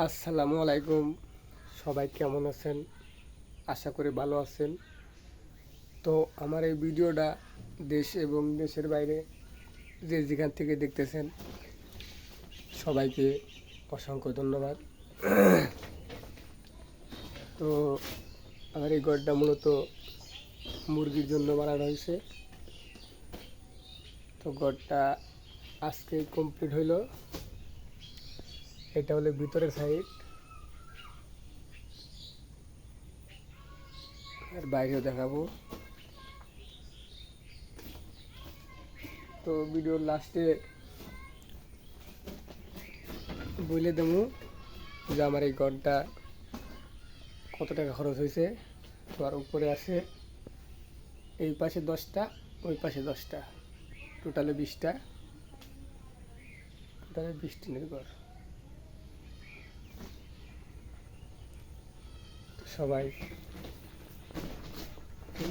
আসসালামু আলাইকুম। সবাই কেমন আছেন? আশা করি ভালো আছেন। তো আমার এই ভিডিওটা দেশ এবং দেশের বাইরে যে যেখান থেকে দেখতেছেন, সবাইকে অসংখ্য ধন্যবাদ। তো আমার এই ঘরটা মূলত মুরগির জন্য বানানো হয়েছে। তো ঘরটা আজকে কমপ্লিট হইল। এটা হলো ভিতরের সাইড আর বাইরেও দেখাবো। তো ভিডিওর লাস্টে বলে দেবো যে আমার এই ঘরটা কত টাকা খরচ হয়েছে। তো আর উপরে আছে এই পাশে দশটা, ওই পাশে দশটা। টোটালে বিশটা। টোটালে বিশ টিনের ঘর? সবাই।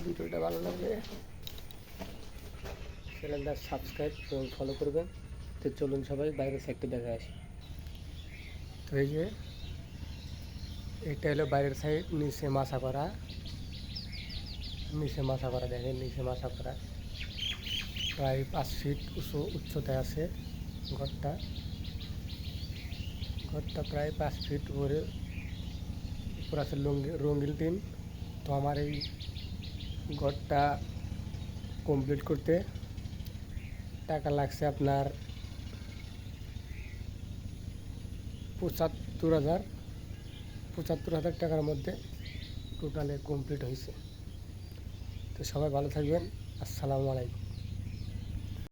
ভিডিওটা ভালো লাগলে চ্যানেলটা সাবস্ক্রাইব এবং ফলো করবেন। তো চলুন সবাই বাইরের সাইডটা দেখে আসি। তো এই যে, এটা হলো বাইরের সাইড নিচে মাছা করা। নিচে মাছা করা, দেখেন নিচে মাছা করা। প্রায় পাঁচ ফিট উঁচু, উচ্চতায় আছে ঘরটা। ঘরটা প্রায় পাঁচ ফিট উপরে উপর আছে রঙিন টিন তো আমার এই ঘরটা কমপ্লিট করতে টাকা লাগছে আপনার পঁচাত্তর হাজার পঁচাত্তর হাজার টাকার মধ্যে টোটালে কমপ্লিট হয়েছে তো সবাই ভালো থাকবেন আসসালামু আলাইকুম